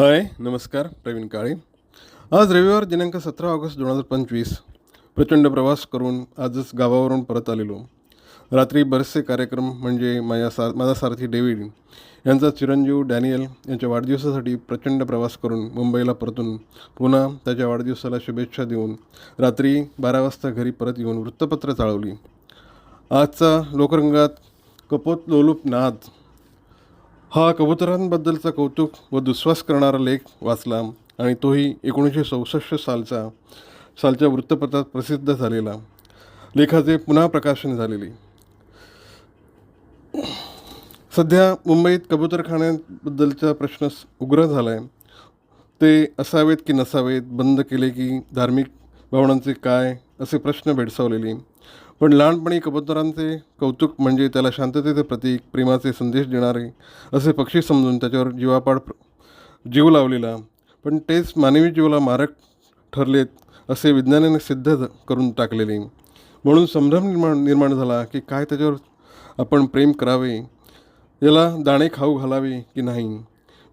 हाय नमस्कार प्रवीण काळे. आज रविवार दिनांक सतरा ऑगस्ट दोन हजार पंचवीस. प्रचंड प्रवास करून आजच गावावरून परत आलेलो. रात्री बरेचसे कार्यक्रम म्हणजे माझ्या सा माझा सारथी डेव्हिड यांचा चिरंजीव डॅनियल यांच्या वाढदिवसासाठी प्रचंड प्रवास करून मुंबईला परतून पुन्हा त्याच्या वाढदिवसाला शुभेच्छा देऊन रात्री बारा वाजता घरी परत येऊन वृत्तपत्र चाळवली. आजचा लोकरंगात कपोत लोलूप नाद हा कबुतरांबद्दलचा कौतुक व दुस्वास करणारा लेख वाचला आणि तोही एकोणीसशे चौसष्ट सालचा सालच्या वृत्तपत्रात प्रसिद्ध झालेला. लेखाचे पुन्हा प्रकाशन झालेले. सध्या मुंबईत कबुतरखान्यांबद्दलचा प्रश्न उग्र झाला आहे ते असावेत की नसावेत बंद केले की धार्मिक भावनांचे काय असे प्रश्न भेडसावलेले. पण लहानपणी कबुतरांचे कौतुक म्हणजे त्याला शांततेचे प्रतीक प्रेमाचे संदेश देणारे असे पक्षी समजून त्याच्यावर जीवापाड जीव लावलेला. पण तेच मानवी जीवाला मारक ठरलेत असे विज्ञानाने सिद्ध करून टाकलेले. म्हणून संभ्रम निर्माण निर्माण झाला की काय त्याच्यावर आपण प्रेम करावे? याला दाणे खाऊ घालावे की नाही?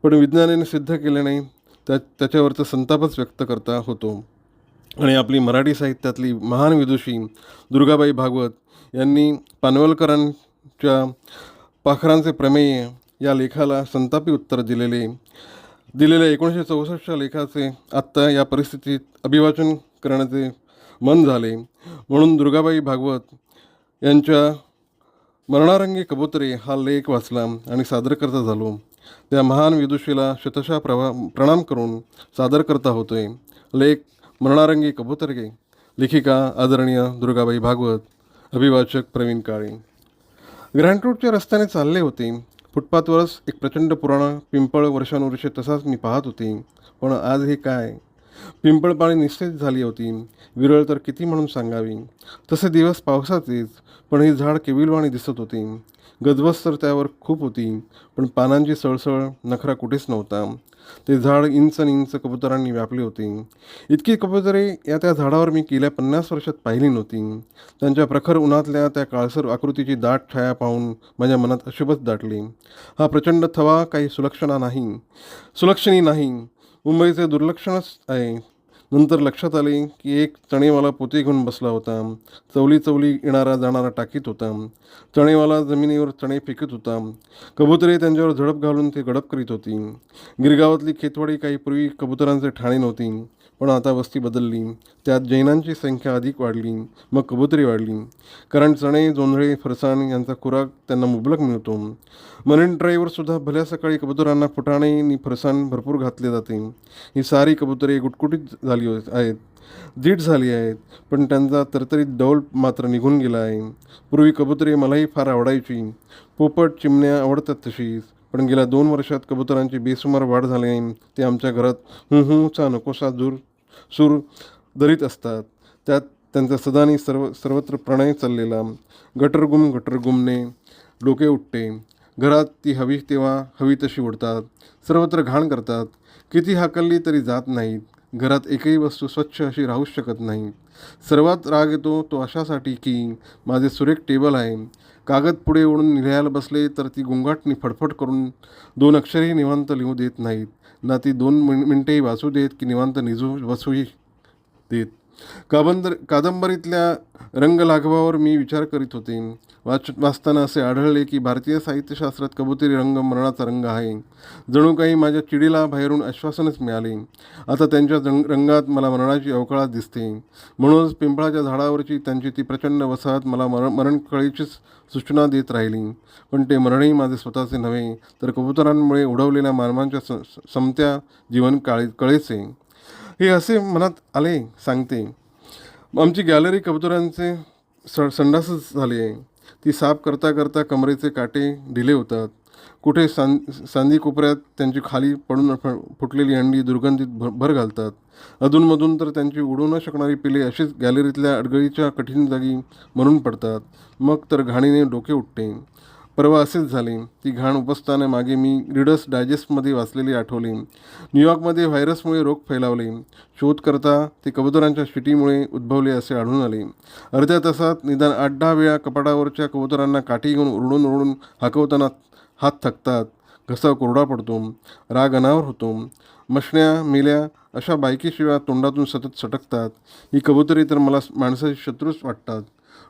पण विज्ञानाने सिद्ध केल्याने त्या त्याच्यावरचा संतापच व्यक्त करता होतो. आणि आपली मराठी साहित्यातली महान विदुषी दुर्गाबाई भागवत यांनी पानवलकरांच्या पाखरांचे प्रमेय या लेखाला संतापी उत्तर दिलेले. दिलेल्या एकोणीसशे चौसष्टच्या लेखाचे आत्ता या परिस्थितीत अभिवाचन करण्याचे मन झाले. म्हणून दुर्गाबाई भागवत यांच्या मरणारंगी कबुतरे हा लेख वाचला आणि सादर करता झालो. त्या महान विदुषीला शतशा प्रभा प्रणाम करून सादर करता होतोय. लेख मरणारंगी कबूतरगे लेखिका आदरणीय दुर्गाबाई भागवत अभिवाचक प्रवीण काळे. ग्रँड रोडच्या रस्त्याने चालले होते. फुटपाथवरच एक प्रचंड पुराणा पिंपळ वर्षानुवर्षे तसाच मी पाहत होते. पण आज हे काय? पिंपळपाळी निश्चित झाली होती. विरळ तर किती म्हणून सांगावी? तसे दिवस पावसाचेच पण ही झाड केविलवाणी दिसत होती. गजबज तर त्यावर खूप होती पण पानांची सळसळ नखरा कुठेच नव्हता. ते झाड इंच इंच कबुतरांनी व्यापले होते. इतकी कबुतरे या त्या झाडावर मी गेल्या पन्नास वर्षात पाहिली नव्हती. त्यांच्या प्रखर उन्हातल्या त्या काळसर आकृतीची दाट छाया पाहून माझ्या मनात अशुभच दाटली. हा प्रचंड थवा काही सुलक्षणा नाही. सुलक्षणी नाही. मुंबईचे दुर्लक्षणच आहे नंतर लक्षात आले की एक चणेवाला पोते घेऊन बसला होता. चवली चवली येणारा जाणारा टाकीत होता. चणेवाला जमिनीवर चणे फेकत होता. कबुतरे त्यांच्यावर झडप घालून ते गडप करीत होती. गिरगावातली खेतवाडी काही पूर्वी कबुतरांचे ठाणे नव्हती. पण आता वस्ती बदलली. त्यात जैनांची संख्या अधिक वाढली मग कबुतरी वाढली. कारण चणे जोंधळे फरसाण यांचा खुराक त्यांना मुबलक मिळतो. मरीन ड्राईव्हवर सुद्धा भल्या सकाळी कबुतरांना फुटाणे आणि फरसाण भरपूर घातले जाते. ही सारी कबुतरे गुटकुटीत झाली आहेत. दीड झाली आहेत पण त्यांचा तरतरीत डौल मात्र निघून गेला आहे. पूर्वी कबुतरे मलाही फार आवडायची. पोपट चिमण्या आवडतात तशीच. पण गेल्या दोन वर्षात कबुतरांची बेसुमार वाढ झाल्याने ते आमच्या घरात हुं हुचा नकोसा दूर सूर दरीत असतात. त्यात त्यांचा सदानी सर्व सर्वत्र प्रणय चाललेला. गटरगुम गटरगुमने डोके उठते. घरात ती हवी तेव्हा हवी तशी उडतात सर्वत्र घाण करतात. किती हाकलली तरी जात नाहीत. घरात एकही वस्तू स्वच्छ अशी राहूच शकत नाही. सर्वात राग येतो तो अशासाठी की माझे सुरेख टेबल आहे. कागद पुढे ओढून लिहायला बसले तर ती गुंगाटनी फडफड करून दोन अक्षरही निवांत लिहू देत नाहीत. ना ती दोन मिन मिनटेही वाचू देत की निवांत निजू बसूही देत. काबंदर कादंबरीतल्या रंगलाघवावर मी विचार करीत होते. वाच वाचताना असे आढळले की भारतीय साहित्यशास्त्रात कबुतरी रंग मरणाचा रंग आहे. जणू काही माझ्या चिडीला बाहेरून आश्वासनच मिळाले. आता त्यांच्या रंग रंगात मला मरणाची अवकाळात दिसते. म्हणूनच पिंपळाच्या झाडावरची त्यांची ती प्रचंड वसाहत मला मरण मरणकळीचीच सूचना देत राहिली. पण ते मरणही माझे स्वतःचे नव्हे तर कबुतरांमुळे उडवलेल्या मानवांच्या स- समत्या जीवन काळी कळेचे हे असे मनात आले सांगते. आमची गॅलरी कबुतरांचे स संडासच झाली. आहे ती साफ करता करता कमरेचे काटे ढिले होतात. कुठे सांद सांदी कोपऱ्यात त्यांची खाली पडून फुटलेली अंडी दुर्गंधीत भर भर घालतात. अधूनमधून तर त्यांची उडू न शकणारी पिले अशीच गॅलरीतल्या अडगळीच्या कठीण जागी मरून पडतात. मग तर घाणीने डोके उठते. परवा असेच झाले. ती घाण उपसताना मागे मी रिडर्स डायजेस्टमध्ये वाचलेली आठवली. न्यूयॉर्कमध्ये व्हायरसमुळे रोग फैलावले. शोध करता ते कबुतरांच्या शिटीमुळे उद्भवले असे आढळून आले. अर्ध्या तासात निदान आठ दहा वेळा कपाटावरच्या कबुतरांना काठी घेऊन ओरडून ओरडून हाकवताना हात थकतात. घसा कोरडा पडतो. राग अनावर होतो. मशण्या मेल्या अशा बायकीशिवाय तोंडातून सतत सटकतात. ही कबुतरी तर मला माणसाचे शत्रूच वाटतात.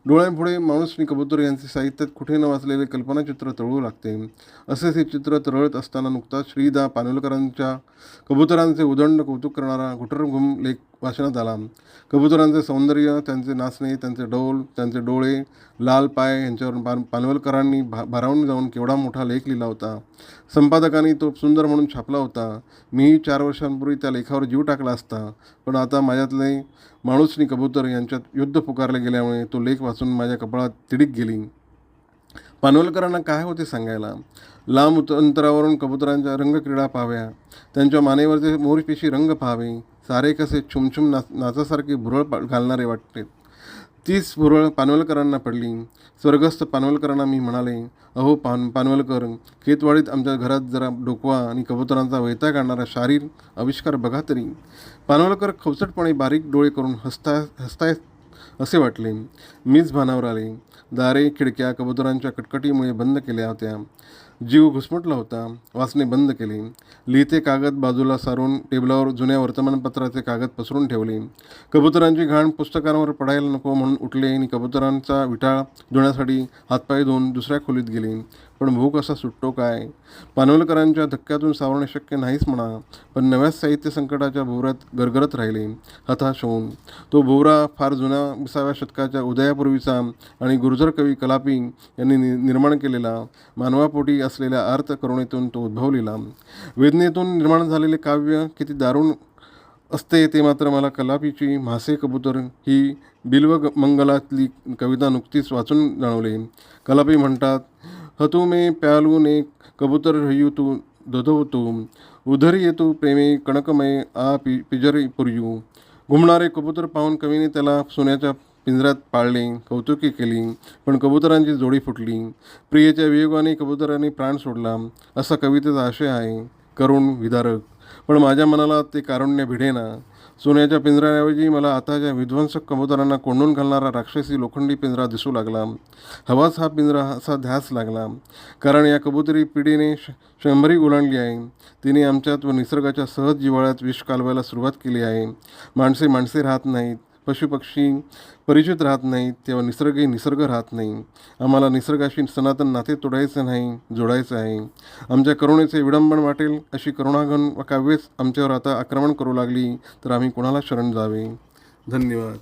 डोळ्यांपुढे माणूस आणि कबूतर यांचे साहित्यात कुठे न वाचलेले कल्पनाचित्र तळू लागते. असेच हे चित्र तरळत असताना नुकताच श्रीदा पानोलकरांच्या कबुतरांचे उदंड कौतुक करणारा घुटरघुम लेख वाचनात आला. कबुतरांचे सौंदर्य त्यांचे नाचणे त्यांचे डौल त्यांचे डोळे लाल पाय यांच्यावर पान पानवलकरांनी भा भारावून जाऊन केवढा मोठा लेख लिहिला होता. संपादकांनी तो सुंदर म्हणून छापला होता. मीही चार वर्षांपूर्वी त्या लेखावर जीव टाकला असता पण आता माझ्यातले माणूसनी कबूतर यांच्यात युद्ध पुकारले गेल्यामुळे तो लेख वाचून माझ्या कपाळात तिडीक गेली. पानवलकरांना काय होते सांगायला? लांब अंतरावरून कबुतरांच्या रंगक्रीडा पाहाव्या त्यांच्या मानेवरचे मोरपेशी रंग पाहावे सारे कसे छुमछुम नाच नाचासारखे भुरळ घालणारे वाटते. तीच भुरळ पानवलकरांना पडली. स्वर्गस्थ पानवलकरांना मी म्हणाले अहो पान पानवलकर खेतवाडीत आमच्या घरात जरा डोकवा आणि कबुतरांचा वैताग आणणारा शारीर आविष्कार बघा तरी. पानवलकर खवचटपणे बारीक डोळे करून हसता हसताय असे वाटले. मीच भानावर आले. दारे खिडक्या कबुतरांच्या कटकटीमुळे बंद केल्या होत्या. जीव घुसमटला होता. वाचणे बंद केले. लिहिते कागद बाजूला सारून टेबलावर जुन्या वर्तमानपत्राचे कागद पसरून ठेवले. कबुतरांची घाण पुस्तकांवर पडायला नको म्हणून उठले आणि कबुतरांचा विटाळ धुण्यासाठी हातपाय धुवून दुसऱ्या खोलीत गेले. पण भूक असा सुटतो काय? पानवलकरांच्या धक्क्यातून सावरणे शक्य नाहीच म्हणा पण नव्या साहित्य संकटाच्या भोवऱ्यात गरगरत राहिले. हताश होऊन. तो भोवरा फार जुन्या विसाव्या शतकाच्या उदयापूर्वीचा आणि गुर्जर कवी कलापी यांनी नि निर्माण केलेला मानवापोटी असलेल्या अर्थ करुणेतून तो उद्भवलेला. वेदनेतून निर्माण झालेले काव्य किती दारुण असते ते मात्र मला कलापीची म्हासे कबूतर ही बिल्व मंगलातली कविता नुकतीच वाचून जाणवले. कलापी म्हणतात हतू मे प्यालू ने कबूतर हयू तू दधवतू उधरी येतो प्रेमे कणकमय आ पि पिजरी पुरयू. घुमणारे कबूतर पाहून कवीने त्याला सोन्याच्या पिंजऱ्यात पाळले कौतुकी केली पण कबुतरांची जोडी फुटली. प्रियेच्या वियोगाने कबुतरांनी प्राण सोडला असा कवितेचा आशय आहे करुण विदारक. पण माझ्या मनाला ते कारुण्य भिडेना. सोन्याच्या पिंजऱ्याऐवजी मला आताच्या विध्वंसक कबुतरांना कोंडून घालणारा राक्षसी लोखंडी पिंजरा दिसू लागला. हवाच हा पिंजरा असा ध्यास लागला. कारण या कबुतरी पिढीने श शंभरी ओलांडली आहे. तिने आमच्यात व निसर्गाच्या सहज जिवाळ्यात विष कालवायला सुरुवात केली आहे. माणसे माणसे राहत नाहीत. पशुपक्षी परिचित राहत नाहीत तेव्हा निसर्गही निसर्ग राहत नाही. आम्हाला निसर्गाशी सनातन नाते तोडायचं नाही जोडायचं आहे. आमच्या करुणेचे विडंबन वाटेल अशी करुणाघन व काव्यच आमच्यावर आता आक्रमण करू लागली तर आम्ही कोणाला शरण जावे? धन्यवाद.